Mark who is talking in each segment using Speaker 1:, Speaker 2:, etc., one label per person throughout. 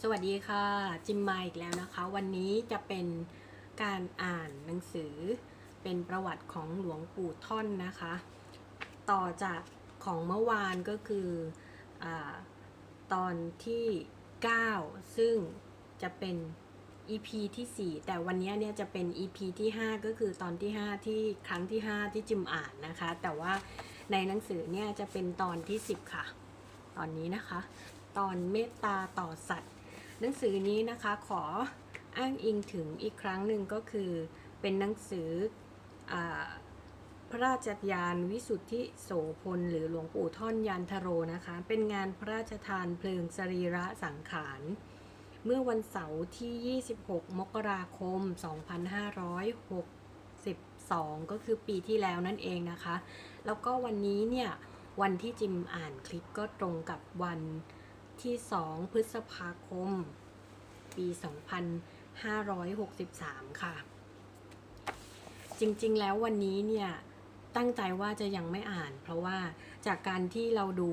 Speaker 1: สวัสดีค่ะ จิมมาอีกแล้วนะคะ วันนี้จะเป็นการอ่านหนังสือเป็นประวัติของหลวงปู่ท่อนนะคะ ต่อจากของเมื่อวานก็คืออตอนที่ 9 ซึ่งจะเป็น EP ที่ 4 แต่วันนี้เนี่ยจะเป็น EP ที่ 5 ก็คือตอนที่ 5 ที่ครั้งที่ 5 ที่จิมอ่านนะคะ แต่ว่าในหนังสือเนี่ยจะเป็นตอนที่ 10 ค่ะ ตอนนี้นะคะ ตอนเมตตาต่อสัตว์ หนังสือนี้นะคะขออ้างอิงถึงอีกครั้งหนึ่งก็คือ เป็นหนังสืออพระราชยานวิสุทธิโสพลหรือหลวงปู่ท่อนยานทโรนะคะ เป็นงานพระราชทานเพลิงสรีระสังขารเมื่อวันเสาร์ที่ 26 มกราคม 2562 ก็คือปีที่แล้วนั่นเองนะคะ แล้วก็วันนี้เนี่ย วันที่จิมอ่านคลิปก็ตรงกับวัน ที่ 2 พฤษภาคม ปี 2563 ค่ะ จริงๆ แล้ววันนี้เนี่ย ตั้งใจว่าจะยังไม่อ่าน เพราะว่าจากการที่เราดู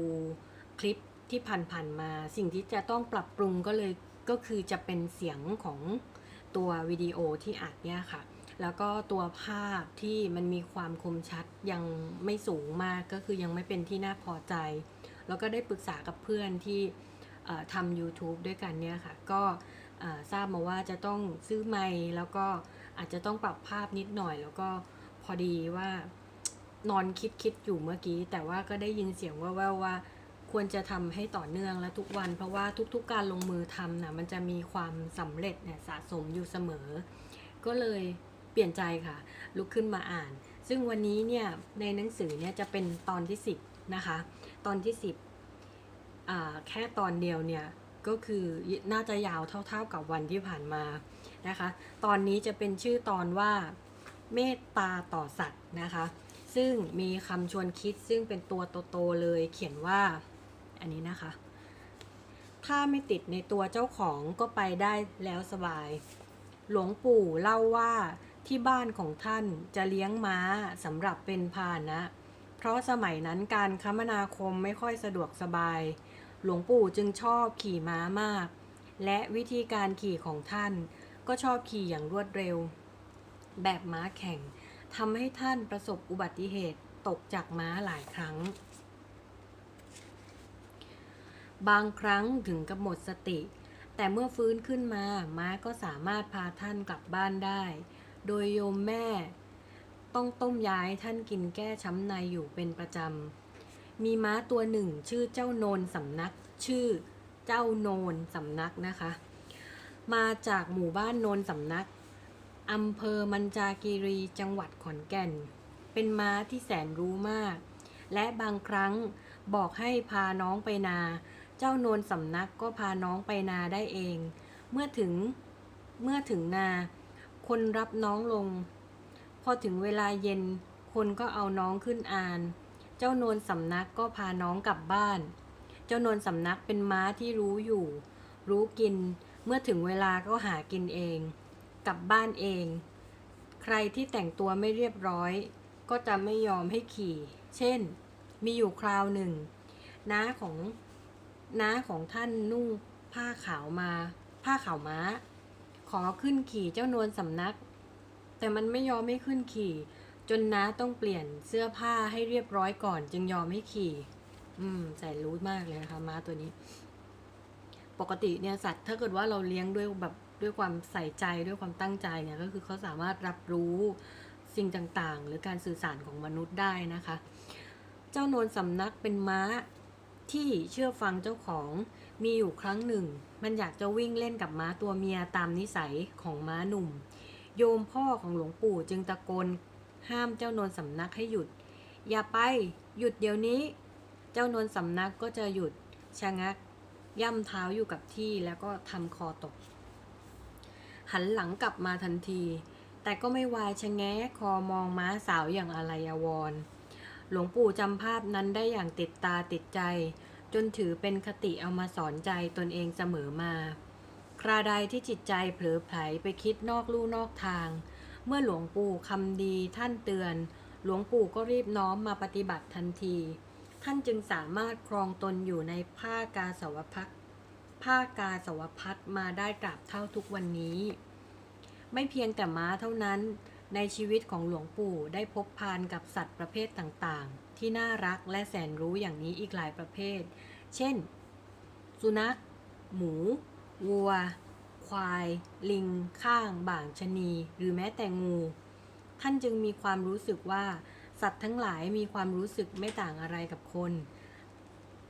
Speaker 1: คลิปที่ผ่านๆมา สิ่งที่จะต้องปรับปรุงก็เลยก็คือจะเป็นเสียงของตัววิดีโอที่อัดเนี่ยค่ะ แล้วก็ตัวภาพที่มันมีความคมชัดยังไม่สูงมากก็คือยังไม่เป็นที่น่าพอใจ แล้วก็ได้ปรึกษากับเพื่อนที่ ทำ YouTube ด้วยกันเนี่ยค่ะ ก็ทราบมาว่าจะต้องซื้อไมค์แล้วก็อาจจะต้องปรับภาพนิดหน่อย แล้วก็พอดีว่านอนคิดคิดอยู่เมื่อกี้ แต่ว่าก็ได้ยินเสียงแว่วๆว่า ควรจะทำให้ต่อเนื่องและทุกวัน เพราะว่าทุกๆการลงมือทำนะมันจะมีความสำเร็จเนี่ยสะสมอยู่เสมอ ก็เลยเปลี่ยนใจค่ะ ลุกขึ้นมาอ่าน ซึ่งวันนี้เนี่ยในหนังสือเนี่ยจะเป็นตอนที่ 10 นะคะ ตอนที่ 10 แค่ตอนเดียวเนี่ยก็คือน่าจะยาวเท่าๆกับวันที่ผ่านมานะคะ ตอนนี้จะเป็นชื่อตอนว่าเมตตาต่อสัตว์นะคะ ซึ่งมีคำชวนคิดซึ่งเป็นตัวโตๆเลยเขียนว่าอันนี้นะคะ ถ้าไม่ติดในตัวเจ้าของก็ไปได้แล้วสบาย หลวงปู่เล่าว่าที่บ้านของท่านจะเลี้ยงม้าสำหรับเป็นพาหนะ เพราะสมัยนั้นการคมนาคมไม่ค่อยสะดวกสบาย หลวงปู่จึงชอบขี่ม้ามาก และวิธีการขี่ของท่านก็ชอบขี่อย่างรวดเร็ว แบบม้าแข่งทำให้ท่านประสบอุบัติเหตุตกจากม้าหลายครั้ง บางครั้งถึงกับหมดสติ แต่เมื่อฟื้นขึ้นมา ม้าก็สามารถพาท่านกลับบ้านได้ โดยโยมแม่ ต้องต้มย้ายท่านกินแก้ช้ำในอยู่เป็นประจำ มีม้าตัวหนึ่ง ชื่อเจ้าโนนสำนัก ชื่อเจ้าโนนสำนักนะคะ มาจากหมู่บ้านโนนสำนักอำเภอมันจาคีรีจังหวัดขอนแก่น เป็นม้าที่แสนรู้มาก และบางครั้งบอกให้พาน้องไปนา เจ้าโนนสำนักก็พาน้องไปนาได้เอง เมื่อถึงเมื่อถึงนา คนรับน้องลง พอถึงเวลาเย็นคนก็เอาน้องขึ้นอาน เจ้าโนนสำนักก็พาน้องกลับบ้าน เจ้าโนนสำนักเป็นม้าที่รู้อยู่ รู้กิน เมื่อถึงเวลาก็หากินเอง กลับบ้านเอง ใครที่แต่งตัวไม่เรียบร้อย ก็จะไม่ยอมให้ขี่ เช่น มีอยู่คราวหนึ่ง น้าของน้าของท่านนุ่งผ้าขาวมา ผ้าขาวม้า ขอขึ้นขี่เจ้านวลสำนัก แต่มันไม่ยอมให้ขึ้นขี่ จนน้าต้องเปลี่ยนเสื้อผ้าให้เรียบร้อยก่อน จึงยอมให้ขี่ อืมแสนรู้มากเลยนะคะม้าตัวนี้ ปกติเนี่ยสัตว์ถ้าเกิดว่าเราเลี้ยงด้วยแบบด้วยความใส่ใจด้วยความตั้งใจเนี่ยก็คือเขาสามารถรับรู้สิ่งต่างๆ หรือการสื่อสารของมนุษย์ได้นะคะ เจ้านวลสำนักเป็นม้าที่เชื่อฟังเจ้าของมีอยู่ครั้งหนึ่ง มันอยากจะวิ่งเล่นกับม้าตัวเมียตามนิสัยของม้าหนุ่ม โยมพ่อของหลวงปู่จึงตะโกน ห้ามเจ้านวลสำนักให้หยุด อย่าไป หยุดเดี๋ยวนี้ เจ้านวลสำนักก็จะหยุดชะงัก ย่ำเท้าอยู่กับที่แล้วก็ทำคอตก หันหลังกลับมาทันที แต่ก็ไม่วายชะแงะคอมองม้าสาวอย่างอะไรอวรณ์หลวงปู่จำภาพนั้นได้อย่างติดตาติดใจ จนถือเป็นคติเอามาสอนใจตนเองเสมอมา คราใดที่จิตใจเผลอไผลไปคิดนอกลู่นอกทาง เมื่อหลวงปู่คำดีท่านเตือน หลวงปู่ก็รีบน้อมมาปฏิบัติทันที ท่านจึงสามารถครองตนอยู่ในผ้ากาสาวพักผ้ากาสาวพัดมาได้ตราบเท่าทุกวันนี้ ไม่เพียงแต่ม้าเท่านั้น ในชีวิตของหลวงปู่ได้พบพานกับสัตว์ประเภทต่างๆ ที่น่ารักและแสนรู้อย่างนี้อีกหลายประเภท เช่น สุนัข หมู วัว ควาย ลิง ข้าง บ่างชะนี หรือแม้แต่งู ท่านจึงมีความรู้สึกว่า สัตว์ทั้งหลายมีความรู้สึกไม่ต่างอะไรกับคน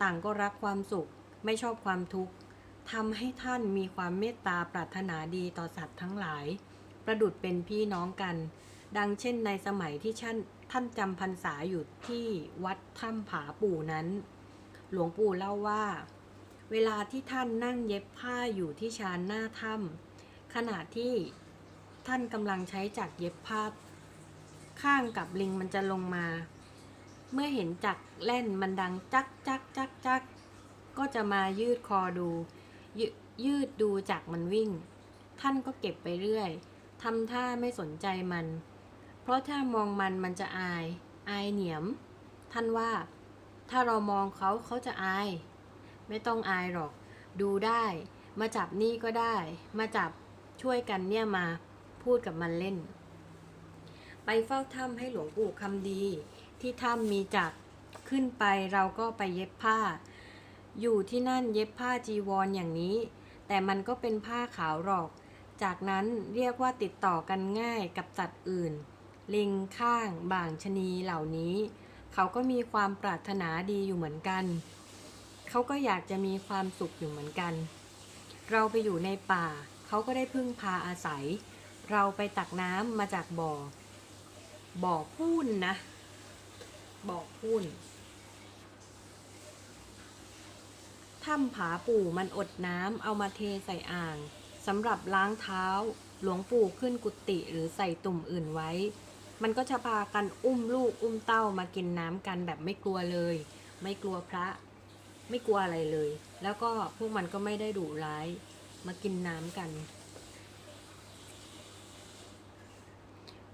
Speaker 1: ต่างก็รักความสุข ไม่ชอบความทุกข์ทำให้ท่านมีความเมตตาปรารถนาดีต่อสัตว์ทั้งหลาย ประดุดเป็นพี่น้องกัน ดังเช่นในสมัยที่ท่านท่านจำพรรษาอยู่ที่วัดถ้ำผาปู่นั้น หลวงปู่เล่าว่า เวลาที่ท่านนั่งเย็บผ้าอยู่ที่ชานหน้าถ้ำขณะที่ท่านกำลังใช้จักรเย็บผ้าข้างกับลิงมันจะลงมา เมื่อเห็นจักรแล่นมันดังจักจักจักจักก็จะมายืดคอดูยยืดดูจักรมันวิ่ง ท่านก็เก็บไปเรื่อยทำท่าไม่สนใจมัน เพราะถ้ามองมันมันจะอาย อายเหนียม ท่านว่า ถ้าเรามองเขาเขาจะอาย ไม่ต้องอายหรอก ดูได้ มาจับนี่ก็ได้ มาจับช่วยกันเนี่ยมาพูดกับมันเล่น ไปเฝ้าถ้ำให้หลวงปู่คำดี ที่ถ้ำมีจักขึ้นไปเราก็ไปเย็บผ้า อยู่ที่นั่นเย็บผ้าจีวรออย่างนี้ แต่มันก็เป็นผ้าขาวหรอก จากนั้นเรียกว่าติดต่อกันง่ายกับสัตว์อื่น ลิงข้าง บ่างชะนีเหล่านี้ เขาก็มีความปรารถนาดีอยู่เหมือนกัน เขาก็อยากจะมีความสุขอยู่เหมือนกัน เราไปอยู่ในป่า เขาก็ได้พึ่งพาอาศัย เราไปตักน้ำมาจากบ่อ บ่อพูนนะ บ่อพูนถ้ำผาปู่มันอดน้ำเอามาเทใส่อ่างสำหรับล้างเท้า หลวงปู่ขึ้นกุฏิหรือใส่ตุ่มอื่นไว้ มันก็จะพากันอุ้มลูกอุ้มเต้ามากินน้ำกันแบบไม่กลัวเลย ไม่กลัวพระ ไม่กลัวอะไรเลย แล้วก็พวกมันก็ไม่ได้ดุร้ายมากินน้ำกัน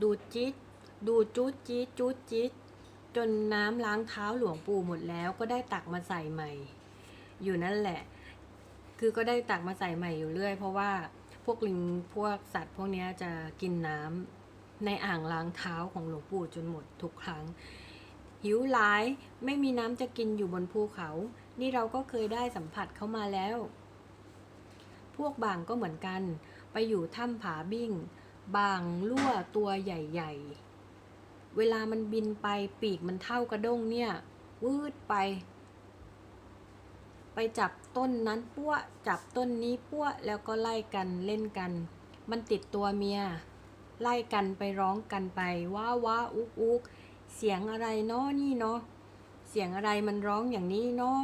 Speaker 1: ดูจิ๊ดดูจูดจี๊ดจูดจี๊ดจนน้ำล้างเท้าหลวงปู่หมดแล้วก็ได้ตักมาใส่ใหม่ อยู่นั่นแหละ คือก็ได้ตักมาใส่ใหม่อยู่เรื่อย เพราะว่าพวกลิงพวกสัตว์พวกนี้จะกินน้ำในอ่างล้างเท้าของหลวงปู่จนหมดทุกครั้ง หิวหลายไม่มีน้ำจะกินอยู่บนภูเขา นี่เราก็เคยได้สัมผัสเข้ามาแล้ว พวกบางก็เหมือนกัน ไปอยู่ถ้ำผาบิ้งบางลั่วตัวใหญ่ๆ เวลามันบินไปปีกมันเท่ากระด้งเนี่ยวืดไป ไปจับต้นนั้นปั้วจับต้นนี้ปั้วแล้วก็ไล่กันเล่นกัน มันติดตัวเมีย ไล่กันไปร้องกันไปว้าว้าอุกอุกเสียงอะไรเนาะนี่เนาะเสียงอะไรมันร้องอย่างนี้เนาะ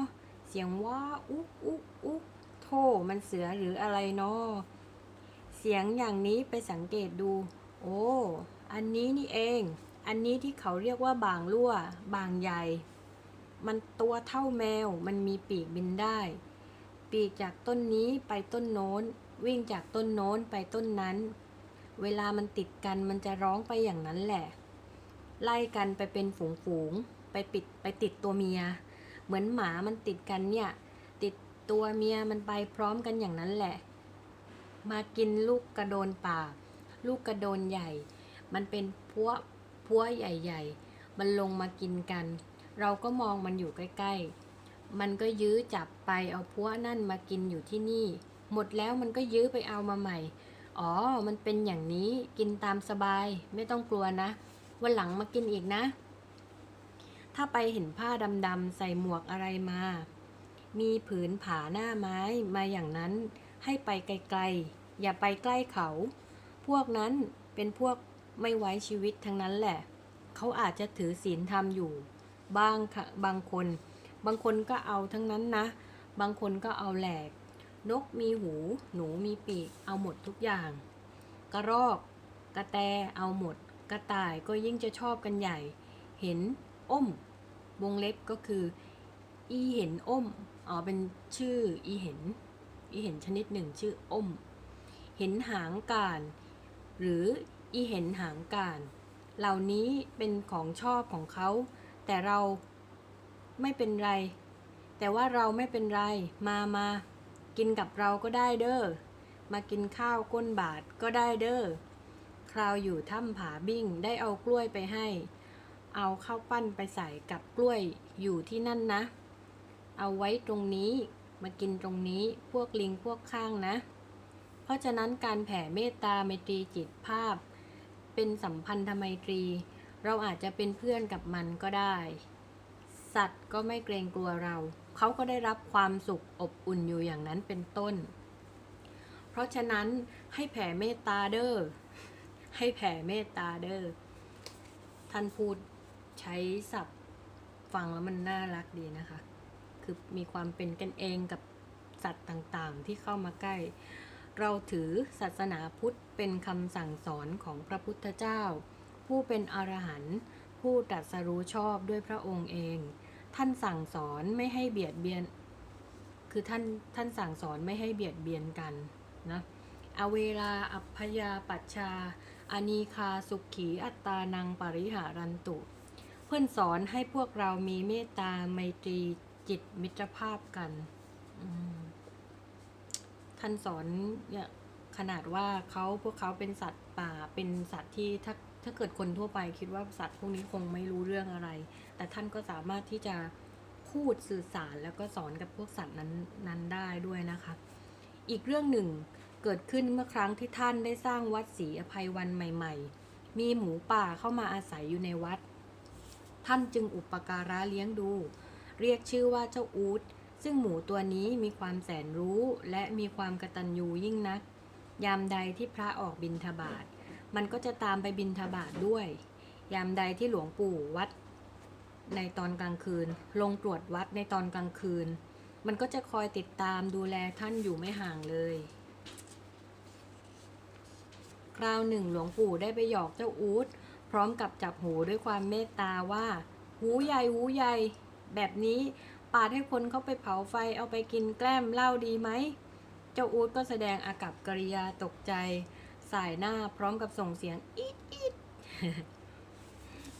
Speaker 1: สียงว้าอุกอุกอุกโธ่มันเสือหรืออะไรเนาะเสียงอย่างนี้ไปสังเกตดู โอ้ อันนี้นี่เอง อันนี้ที่เขาเรียกว่าบางลั่ว บางใหญ่ มันตัวเท่าแมว มันมีปีกบินได้ ปีกจากต้นนี้ไปต้นโน้น วิ่งจากต้นโน้นไปต้นนั้น เวลามันติดกันมันจะร้องไปอย่างนั้นแหละ ไล่กันไปเป็นฝูงๆ ไปปิดไปติดตัวเมีย เหมือนหมามันติดกันเนี่ย ติดตัวเมียมันไปพร้อมกันอย่างนั้นแหละ มากินลูกกระโดนป่า ลูกกระโดนใหญ่ มันเป็นพัวพัวใหญ่ ๆ มันลงมากินกัน เราก็มองมันอยู่ใกล้ๆ มันก็ยื้อจับไปเอาพัวนั่นมากินอยู่ที่นี่ หมดแล้วมันก็ยื้อไปเอามาใหม่ อ๋อ มันเป็นอย่างนี้กินตามสบายไม่ต้องกลัวนะ วันหลังมากินอีกนะ ถ้าไปเห็นผ้าดำๆใส่หมวกอะไรมา มีผืนผาหน้าไม้มาอย่างนั้นให้ไปไกลๆ อย่าไปใกล้เขา พวกนั้นเป็นพวกไม่ไว้ชีวิตทั้งนั้นแหละ เขาอาจจะถือศีลธรรมอยู่ บางค่ะบางคน บางคนก็เอาทั้งนั้นนะ บางคนก็เอาแหลก นกมีหู หนูมีปีก เอาหมดทุกอย่าง กระรอก กระแต เอาหมด กระต่ายก็ยิ่งจะชอบกันใหญ่ เห็น อ้ม วงเล็บก็คือ อีเห็นอ้ม อ๋อ เป็นชื่ออีเห็น อีเห็นชนิดหนึ่งชื่ออ้ม เห็นหางการ หรืออีเห็นหางการ เหล่านี้เป็นของชอบของเขา แต่เราไม่เป็นไร แต่ว่าเราไม่เป็นไร มามากินกับเราก็ได้เด้อ มากินข้าวก้นบาทก็ได้เด้อ คราวอยู่ถ้ำผาบิ้งได้เอากล้วยไปให้ เอาข้าวปั้นไปใส่กับกล้วยอยู่ที่นั่นนะ เอาไว้ตรงนี้มากินตรงนี้พวกลิงพวกข้างนะ เพราะฉะนั้นการแผ่เมตตาไมตรีจิตภาพ เป็นสัมพันธไมตรี เราอาจจะเป็นเพื่อนกับมันก็ได้ สัตว์ก็ไม่เกรงกลัวเรา เขาก็ได้รับความสุขอบอุ่นอยู่อย่างนั้นเป็นต้น เพราะฉะนั้นให้แผ่เมตตาเด้อให้แผ่เมตตาเด้อท่านพูด ใช้ศัพท์ฟังแล้วมันน่ารักดีนะคะ คือมีความเป็นกันเองกับสัตว์ต่างๆ ที่เข้ามาใกล้ เราถือศาสนาพุทธเป็นคำสั่งสอนของพระพุทธเจ้า ผู้เป็นอรหันต์ผู้ตรัสรู้ชอบด้วยพระองค์เอง ท่านสั่งสอนไม่ให้เบียดเบียน คือท่านท่านสั่งสอนไม่ให้เบียดเบียนกันนะอเวลาอัพยาปัชชาอานีคาสุขีอัตตานังปริหารันตุ พื่อนสอนให้พวกเรามีเมตตาไมตรีจิตมิตรภาพกัน ท่านสอนเนี่ยขนาดว่าเขาพวกเขาเป็นสัตว์ป่าเป็นสัตว์ที่ถ้าถ้าเกิดคนทั่วไปคิดว่าสัตว์พวกนี้คงไม่รู้เรื่องอะไร แต่ท่านก็สามารถที่จะพูดสื่อสารแล้วก็สอนกับพวกสัตว์นั้นนั้นได้ด้วยนะคะ อีกเรื่องหนึ่งเกิดขึ้นเมื่อครั้งที่ท่านได้สร้างวัดศรีอภัยวันใหม่ ๆ มีหมูป่าเข้ามาอาศัยอยู่ในวัด ท่านจึงอุปการะเลี้ยงดู เรียกชื่อว่าเจ้าอูดซึ่งหมูตัวนี้มีความแสนรู้และมีความกระตัญญูยิ่งนัก ยามใดที่พระออกบิณฑบาตมันก็จะตามไปบิณฑบาตด้วย ยามใดที่หลวงปู่วัดในตอนกลางคืน ลงตรวจวัดในตอนกลางคืน มันก็จะคอยติดตามดูแลท่านอยู่ไม่ห่างเลย คราวหนึ่งหลวงปู่ได้ไปหยอกเจ้าอูด พร้อมกับจับหูด้วยความเมตตาว่า หูใหญ่หูใหญ่ แบบนี้ปาดให้คนเขาไปเผาไฟเอาไปกินแกล้มเหล้าดีไหม เจ้าอูดก็แสดงอากับกริยาตกใจ สายหน้าพร้อมกับส่งเสียงอีดอีด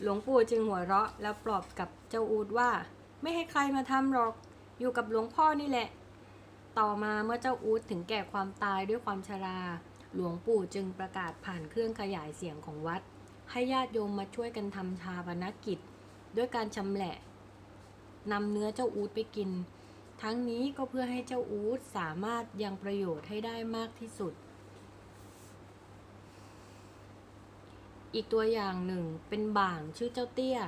Speaker 1: หลวงปู่จึงหัวเราะแล้วปลอบกับเจ้าอูดว่า ไม่ให้ใครมาทำหรอก อยู่กับหลวงพ่อนี่แหละ ต่อมาเมื่อเจ้าอูดถึงแก่ความตายด้วยความชรา หลวงปู่จึงประกาศผ่านเครื่องขยายเสียงของวัด ให้ญาติโยมมาช่วยกันทำชาปนกิจ ด้วยการชำแหละนำเนื้อเจ้าอูดไปกิน ทั้งนี้ก็เพื่อให้เจ้าอูดสามารถยังประโยชน์ให้ได้มากที่สุด อีกตัวอย่างหนึ่งเป็นบ่างชื่อเจ้าเตี้ย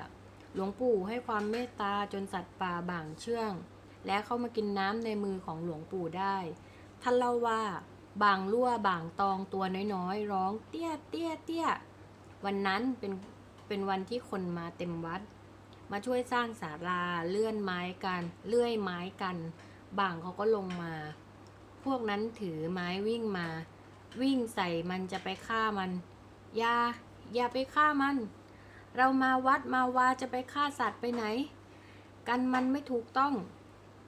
Speaker 1: หลวงปู่ให้ความเมตตาจนสัตว์ป่าบ่างเชื่อง และเข้ามากินน้ำในมือของหลวงปู่ได้ ท่านเล่าว่าบ่างลั่วบ่างตองตัวน้อยๆ ร้องเตี้ยเตี้ยเตี้ย วันนั้นเป็นเป็นวันที่คนมาเต็มวัด มาช่วยสร้างศาลาเลื่อนไม้กัน เลื่อยไม้กัน บางเขาก็ลงมา พวกนั้นถือไม้วิ่งมา วิ่งใส่มันจะไปฆ่ามัน อย่า อย่าไปฆ่ามัน เรามาวัดมาวาจะไปฆ่าสัตว์ไปไหน กันมันไม่ถูกต้อง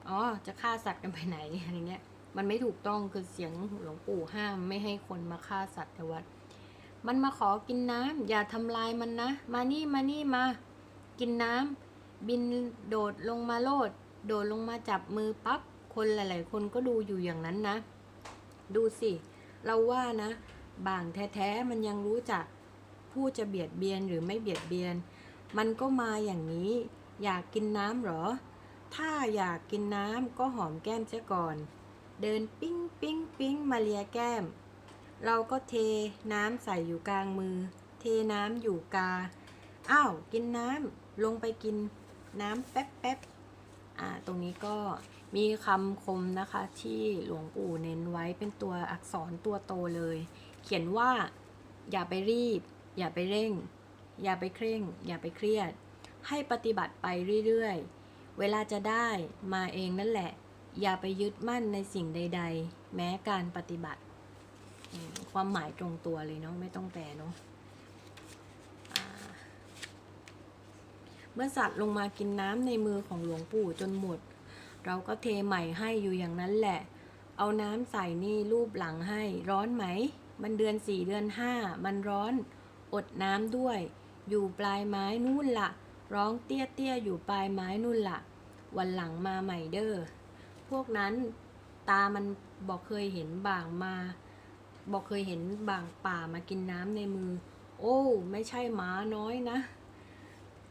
Speaker 1: อ๋อ จะฆ่าสัตว์กันไปไหนอะไรเงี้ย มันไม่ถูกต้องคือเสียงหลวงปู่ห้ามไม่ให้คนมาฆ่าสัตว์ในวัด มันมาขอกินน้ำอย่าทำลายมันนะ มานี่มานี่มา กินน้ำบินโดดลงมาโลด โดดลงมาจับมือปั๊บคนหลาย ๆ คนก็ดูอยู่อย่างนั้นนะ ดูสิ เราว่านะ บางแท้ๆมันยังรู้จักผู้จะเบียดเบียนหรือไม่เบียดเบียน มันก็มาอย่างนี้ อยากกินน้ำเหรอ ถ้าอยากกินน้ำก็หอมแก้มเสียก่อน เดินปิ้งปิ้งปิ้งมาเลียแก้ม เราก็เทน้ำใส่อยู่กลางมือ เทน้ำอยู่กา อ้าว กินน้ำลงไปกินน้ำแป๊บแป๊บอ่า ตรงนี้ก็มีคำคมนะคะที่หลวงปู่เน้นไว้เป็นตัวอักษรตัวโตเลย เขียนว่า อย่าไปรีบ อย่าไปเร่ง อย่าไปเคร่ง อย่าไปเครียด ให้ปฏิบัติไปเรื่อยๆ เวลาจะได้มาเองนั่นแหละ อย่าไปยึดมั่นในสิ่งใด ๆ แม้การปฏิบัติ ความหมายตรงตัวเลยเนาะไม่ต้องแปลเนาะเมื่อสัตว์ลงมากินน้ำในมือของหลวงปู่จนหมด เราก็เทใหม่ให้อยู่อย่างนั้นแหละ เอาน้ำใส่นี่รูปหลังให้ ร้อนไหม มันเดือนสี่เดือนห้ามันร้อน อดน้ำด้วย อยู่ปลายไม้นู่นละร้องเตี้ยเตี้ยอยู่ปลายไม้นู่นละวันหลังมาใหม่เด้อพวกนั้นตามันบอกเคยเห็นบางมา บอกเคยเห็นบางป่ามากินน้ำในมือ โอ้ ไม่ใช่หมาน้อยนะ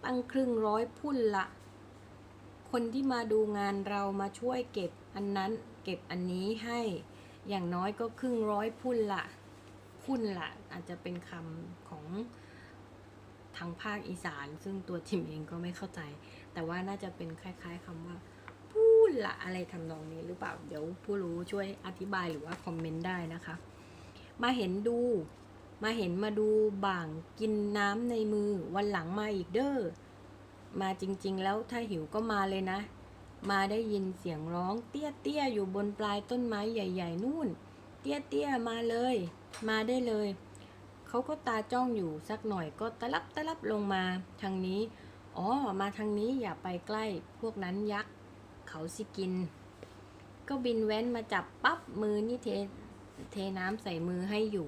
Speaker 1: ตั้งครึ่งร้อยพุ่นละ คนที่มาดูงานเรามาช่วยเก็บอันนั้นเก็บอันนี้ให้ อย่างน้อยก็ครึ่งร้อยพุ่นละพุ่นละอาจจะเป็นคำของทางภาคอีสาน ซึ่งตัวทิมเองก็ไม่เข้าใจ แต่ว่าน่าจะเป็นคล้าย ๆคำว่าพูดละอะไรทำนองนี้หรือเปล่า เดี๋ยวผู้รู้ช่วยอธิบายหรือว่าคอมเมนต์ได้นะคะ มาเห็นดู มาเห็นมาดูบ่างกินน้ำในมือวันหลังมาอีกเด้อ มาจริงๆ แล้วถ้าหิวก็มาเลยนะ มาได้ยินเสียงร้องเตี้ยเตี้ยๆอยู่บนปลายต้นไม้ใหญ่ ๆ นู่น เตี้ยเตี้ยๆมาเลย มาได้เลย เขาก็ตาจ้องอยู่สักหน่อยก็ตะลับตะลับลงมาทางนี้ อ๋อ มาทางนี้อย่าไปใกล้ พวกนั้นยักษ์เขาสิกิน ก็บินแว้นมาจับปั๊บมือนี่เท เทน้ำใส่มือให้อยู่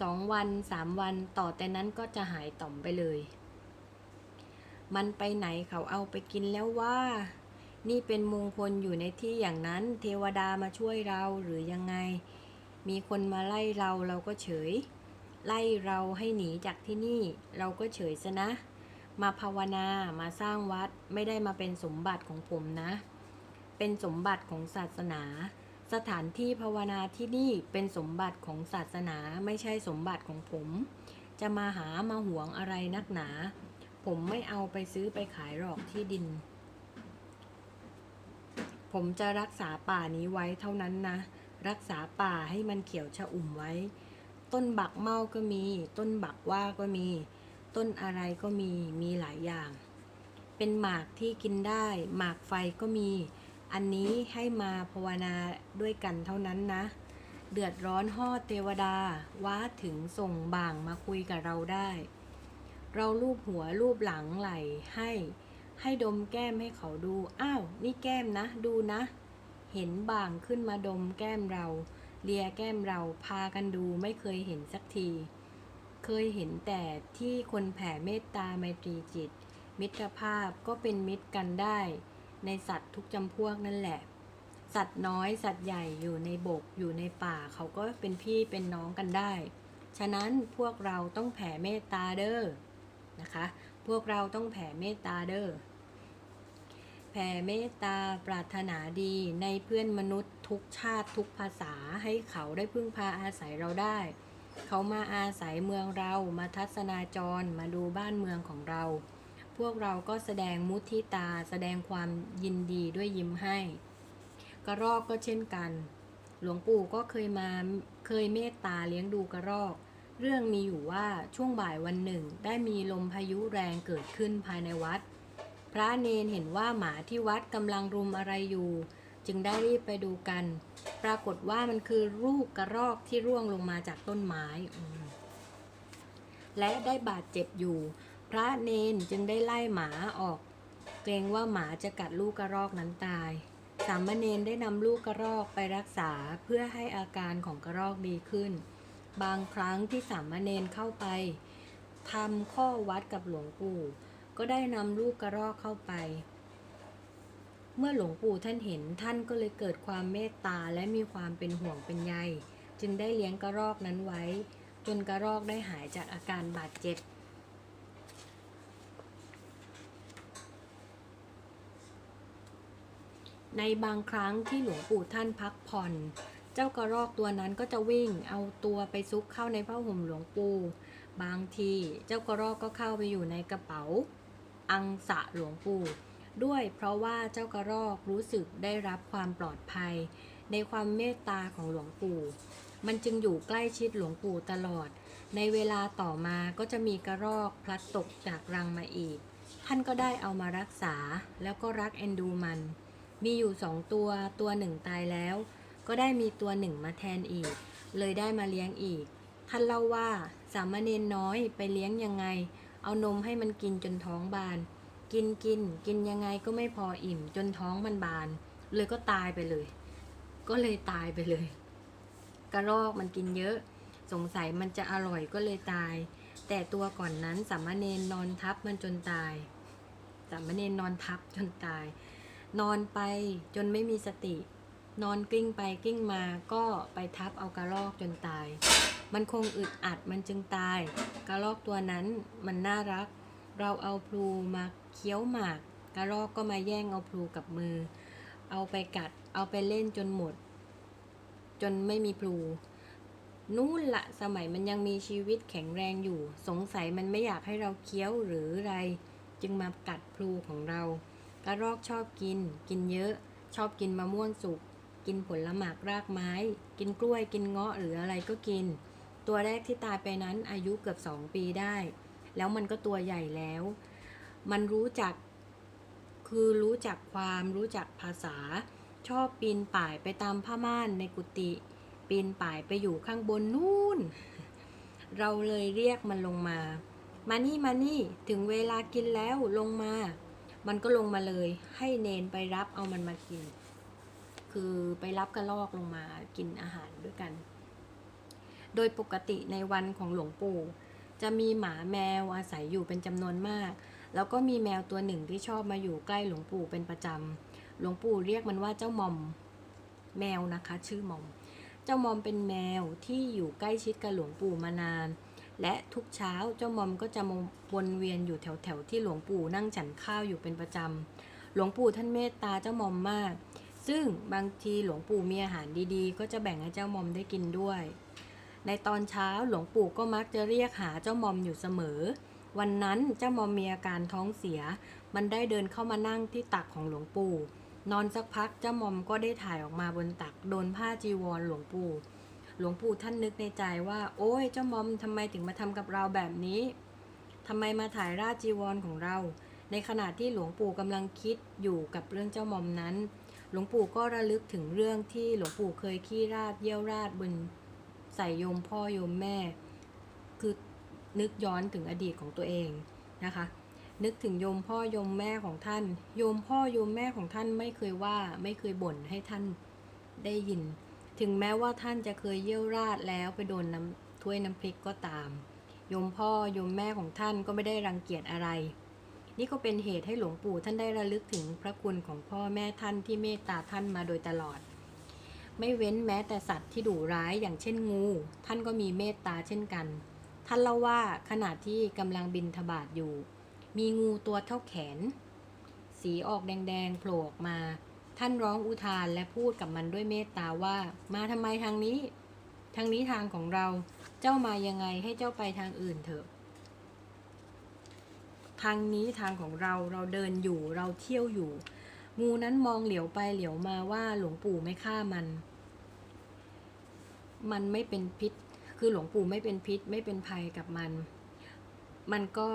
Speaker 1: สองวันสามวันต่อแต่นั้นก็จะหายต่อมไปเลย มันไปไหนเขาเอาไปกินแล้วว่า นี่เป็นมงคลอยู่ในที่อย่างนั้น เทวดามาช่วยเราหรือยังไง มีคนมาไล่เราเราก็เฉย ไล่เราให้หนีจากที่นี่ เราก็เฉยซะนะ มาภาวนามาสร้างวัดไม่ได้มาเป็นสมบัติของผมนะ เป็นสมบัติของศาสนา สถานที่ภาวนาที่นี่เป็นสมบัติของศาสนาไม่ใช่สมบัติของผม จะมาหามาหวงอะไรนักหนา ผมไม่เอาไปซื้อไปขายหรอกที่ดิน ผมจะรักษาป่านี้ไว้เท่านั้นนะ รักษาป่าให้มันเขียวชะอุ่มไว้ ต้นบักเมาก็มี ต้นบักว่าก็มี ต้นอะไรก็มีมีหลายอย่าง เป็นหมากที่กินได้ หมากไฟก็มี อันนี้ให้มาภาวนาด้วยกันเท่านั้นนะ เดือดร้อนห่อดเทวดาว่าถึงส่งบ่างมาคุยกับเราได้ เราลูบหัวลูบหลังไหลให้ ให้ดมแก้มให้เขาดู อ้าว นี่แก้มนะ ดูนะ เห็นบ่างขึ้นมาดมแก้มเรา เลียแก้มเราพากันดูไม่เคยเห็นสักที เคยเห็นแต่ที่คนแผ่เมตตาไมตรีจิต มิตรภาพก็เป็นมิตรกันได้ ในสัตว์ทุกจำพวกนั่นแหละ สัตว์น้อยสัตว์ใหญ่อยู่ในบกอยู่ในป่าเขาก็เป็นพี่เป็นน้องกันได้ ฉะนั้นพวกเราต้องแผ่เมตตาเด้อนะคะ พวกเราต้องแผ่เมตตาเด้อแผ่เมตตาปรารถนาดีในเพื่อนมนุษย์ทุกชาติทุกภาษาให้เขาได้พึ่งพาอาศัยเราได้ เขามาอาศัยเมืองเรามาทัศนาจรมาดูบ้านเมืองของเรา พวกเราก็แสดงมุทิตา แสดงความยินดีด้วยยิ้มให้ กระรอกก็เช่นกัน หลวงปู่ก็เคยมาเคยเมตตาเลี้ยงดูกระรอก เรื่องมีอยู่ว่าช่วงบ่ายวันหนึ่งได้มีลมพายุแรงเกิดขึ้นภายในวัด พระเนนเห็นว่าหมาที่วัดกำลังรุมอะไรอยู่ จึงได้รีบไปดูกัน ปรากฏว่ามันคือลูกกระรอกที่ร่วงลงมาจากต้นไม้และได้บาดเจ็บอยู่ พระเนนจึงได้ไล่หมาออก เกรงว่าหมาจะกัดลูกกระรอกนั้นตาย สามเณรได้นำลูกกระรอกไปรักษาเพื่อให้อาการของกระรอกดีขึ้น บางครั้งที่สามเณรเข้าไปทำข้อวัดกับหลวงปู่ก็ได้นำลูกกระรอกเข้าไป เมื่อหลวงปู่ท่านเห็นท่านก็เลยเกิดความเมตตาและมีความเป็นห่วงเป็นใย จึงได้เลี้ยงกระรอกนั้นไว้ จนกระรอกได้หายจากอาการบาดเจ็บ ในบางครั้งที่หลวงปู่ท่านพักผ่อน เจ้ากระรอกตัวนั้นก็จะวิ่งเอาตัวไปซุกเข้าในผ้าห่มหลวงปู่ บางทีเจ้ากระรอกก็เข้าไปอยู่ในกระเป๋า อังสะหลวงปู่ ด้วยเพราะว่าเจ้ากระรอกรู้สึกได้รับความปลอดภัย ในความเมตตาของหลวงปู่ มันจึงอยู่ใกล้ชิดหลวงปู่ตลอด ในเวลาต่อมาก็จะมีกระรอกพลัดตกจากรังมาอีก ท่านก็ได้เอามารักษาแล้วก็รักเอ็นดูมัน มีอยู่สองตัวตัวหนึ่งตายแล้ว ก็ได้มีตัวหนึ่งมาแทนอีก เลยได้มาเลี้ยงอีก ท่านเล่าว่าสามเณรน้อยไปเลี้ยงยังไง เอานมให้มันกินจนท้องบาน กินกินกินยังไงก็ไม่พออิ่มจนท้องมันบาน เลยก็ตายไปเลย ก็เลยตายไปเลย กระรอกมันกินเยอะ สงสัยมันจะอร่อยก็เลยตาย แต่ตัวก่อนนั้นสามเณรนอนทับมันจนตายสามเณรนอนทับจนตาย นอนไปจนไม่มีสติ นอนกลิ้งไปกลิ้งมาก็ไปทับเอากระรอกจนตาย มันคงอึดอัดมันจึงตาย กระรอกตัวนั้นมันน่ารัก เราเอาพลูมาเคี้ยวหมาก กระรอกก็มาแย่งเอาพลูกับมือ เอาไปกัด เอาไปเล่นจนหมด จนไม่มีพลูนู่นละสมัยมันยังมีชีวิตแข็งแรงอยู่ สงสัยมันไม่อยากให้เราเคี้ยวหรืออะไร จึงมากัดพลูของเรา กระรอกชอบกิน กินเยอะ ชอบกินมะม่วงสุก กินผลหมากรากไม้ กินกล้วย กินเงาะหรืออะไรก็กิน ตัวแรกที่ตายไปนั้นอายุเกือบสองปีได้ แล้วมันก็ตัวใหญ่แล้ว มันรู้จัก คือรู้จักความรู้จักภาษา ชอบปีนป่ายไปตามผ้าม่านในกุฏิ ปีนป่ายไปอยู่ข้างบนนู่น เราเลยเรียกมันลงมา มานี่มานี่ ถึงเวลากินแล้วลงมา มันก็ลงมาเลย ให้เนนไปรับเอามันมากิน คือไปรับกระลอกลงมากินอาหารด้วยกัน โดยปกติในวันของหลวงปู่จะมีหมาแมวอาศัยอยู่เป็นจำนวนมาก แล้วก็มีแมวตัวหนึ่งที่ชอบมาอยู่ใกล้หลวงปู่เป็นประจำ หลวงปู่เรียกมันว่าเจ้ามอม แมวนะคะ ชื่อมอม เจ้ามอมเป็นแมวที่อยู่ใกล้ชิดกับหลวงปู่มานาน และทุกเช้าเจ้ามอมก็จะมวนเวียนอยู่แถวๆที่หลวงปู่นั่งฉันข้าวอยู่เป็นประจำ หลวงปู่ท่านเมตตาเจ้ามอมมาก ซึ่งบางทีหลวงปู่มีอาหารดีๆ ก็จะแบ่งให้เจ้ามอมได้กินด้วย ในตอนเช้าหลวงปู่ก็มักจะเรียกหาเจ้ามอมอยู่เสมอ วันนั้นเจ้ามอมมีอาการท้องเสีย มันได้เดินเข้ามานั่งที่ตักของหลวงปู่ นอนสักพักเจ้ามอมก็ได้ถ่ายออกมาบนตักโดนผ้าจีวรหลวงปู่ หลวงปู่ท่านนึกในใจว่า โอ้ยเจ้ามอมทำไมถึงมาทำกับเราแบบนี้ทำไมมาถ่ายราชจีวรของเรา ในขณะที่หลวงปู่กำลังคิดอยู่กับเรื่องเจ้ามอมนั้น หลวงปู่ก็ระลึกถึงเรื่องที่หลวงปู่เคยขี้ราดเยี่ยวราดบนใส่โยมพ่อโยมแม่ คือนึกย้อนถึงอดีตของตัวเองนะคะ นึกถึงโยมพ่อโยมแม่ของท่าน โยมพ่อโยมแม่ของท่านไม่เคยว่าไม่เคยบ่นให้ท่านได้ยิน ถึงแม้ว่าท่านจะเคยเยี่ยวราดแล้วไปโดนน้ำถ้วยน้ำพริกก็ตาม โยมพ่อโยมแม่ของท่านก็ไม่ได้รังเกียจอะไร นี่ก็เป็นเหตุให้หลวงปู่ท่านได้ระลึกถึงพระคุณของพ่อแม่ท่านที่เมตตาท่านมาโดยตลอด ไม่เว้นแม้แต่สัตว์ที่ดุร้ายอย่างเช่นงู ท่านก็มีเมตตาเช่นกัน ท่านเล่าว่าขณะที่กำลังบินทบาทอยู่ มีงูตัวเท่าแขน สีออกแดงๆโผล่ออกมา ท่านร้องอุทานและพูดกับมันด้วยเมตตาว่า มาทำไมทางนี้ ทางนี้ทางของเรา เจ้ามายังไงให้เจ้าไปทางอื่นเถอะ ทางนี้ทางของเรา เราเดินอยู่ เราเที่ยวอยู่ งูนั้นมองเหลียวไปเหลียวมาว่าหลวงปู่ไม่ฆ่ามัน มันไม่เป็นพิษ คือหลวงปู่ไม่เป็นพิษ ไม่เป็นภัยกับมัน มันก็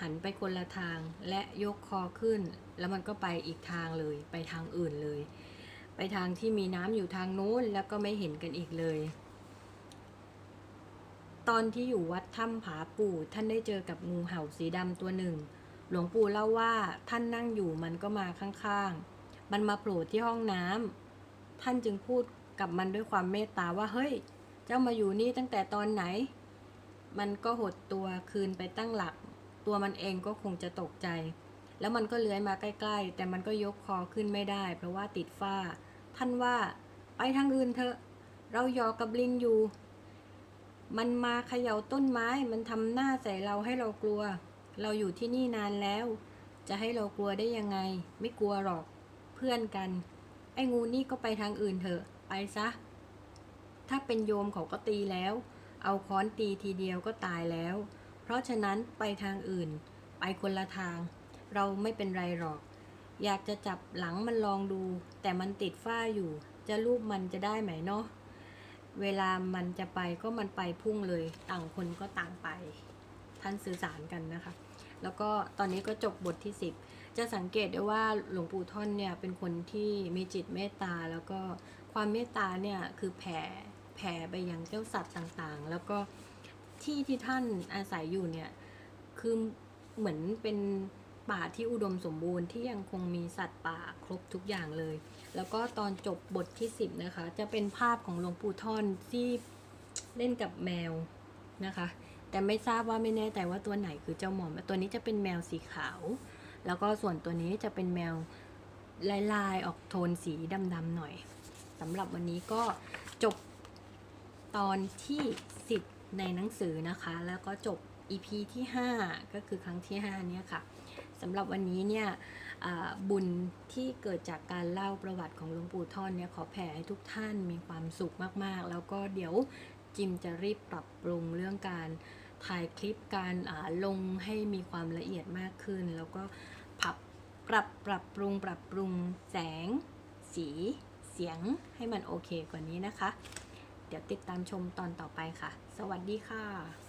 Speaker 1: หันไปคนละทางและยกคอขึ้น แล้วมันก็ไปอีกทางเลย ไปทางอื่นเลย ไปทางที่มีน้ำอยู่ทางโน้นแล้วก็ไม่เห็นกันอีกเลย ตอนที่อยู่วัดถ้ำผาปู่ท่านได้เจอกับงูเห่าสีดำตัวหนึ่ง หลวงปู่เล่าว่าท่านนั่งอยู่มันก็มาข้างๆ มันมาโผล่ที่ห้องน้ำท่านจึงพูดกับมันด้วยความเมตตาว่าเฮ้ย เจ้ามาอยู่นี่ตั้งแต่ตอนไหน มันก็หดตัวคืนไปตั้งหลัก ตัวมันเองก็คงจะตกใจ แล้วมันก็เลื้อยมาใกล้ๆ แต่มันก็ยกคอขึ้นไม่ได้ เพราะว่าติดฝ้า ท่านว่าไปทางอื่นเถอะ เราหยอกกับลิงอยู่ มันมาเขย่าต้นไม้ มันทำหน้าใส่เราให้เรากลัว เราอยู่ที่นี่นานแล้ว จะให้เรากลัวได้ยังไง ไม่กลัวหรอก เพื่อนกัน ไอ้งูนี่ก็ไปทางอื่นเถอะ ไปซะ ถ้าเป็นโยมเขาก็ตีแล้ว เอาค้อนตีทีเดียวก็ตายแล้ว เพราะฉะนั้นไปทางอื่น ไปคนละทาง เราไม่เป็นไรหรอก อยากจะจับหลังมันลองดู แต่มันติดฝ้าอยู่ จะรูปมันจะได้ไหมเนาะเวลามันจะไปก็มันไปพุ่งเลย ต่างคนก็ต่างไป ท่านสื่อสารกันนะคะ แล้วก็ตอนนี้ก็จบบทที่ 10 จะสังเกตได้ว่าหลวงปู่ท่อนเนี่ยเป็นคนที่มีจิตเมตตา แล้วก็ความเมตตาเนี่ยคือแผ่แผ่ไปยังเจ้าสัตว์ต่างๆ แล้วก็ที่ที่ท่านอาศัยอยู่เนี่ย คือเหมือนเป็น ป่าที่อุดมสมบูรณ์ที่ยังคงมีสัตว์ป่าครบทุกอย่างเลย แล้วก็ตอนจบบทที่ 10 นะคะ จะเป็นภาพของหลวงปู่ท่อนที่เล่นกับแมวนะคะ แต่ไม่ทราบว่าไม่แน่ใจว่าตัวไหนคือเจ้าหมอมตัวนี้จะเป็นแมวสีขาว แล้วก็ส่วนตัวนี้จะเป็นแมวลายลายออกโทนสีดำๆหน่อยสำหรับวันนี้ก็จบตอนที่ 10 ในหนังสือนะคะ แล้วก็จบ EP ที่ 5 ก็คือครั้งที่ 5 เนี่ยค่ะ สำหรับวันนี้เนี่ยบุญที่เกิดจากการเล่าประวัติของหลวงปู่ท่อนเนี่ยขอแผ่ให้ทุกท่านมีความสุขมากๆ แล้วก็เดี๋ยวจิมจะรีบปรับปรุงเรื่องการถ่ายคลิปการลงให้มีความละเอียดมากขึ้น แล้วก็ปรับปรับปรับปรุงปรับปรุงแสง สีเสียงให้มันโอเคกว่านี้นะคะ เดี๋ยวติดตามชมตอนต่อไปค่ะ สวัสดีค่ะ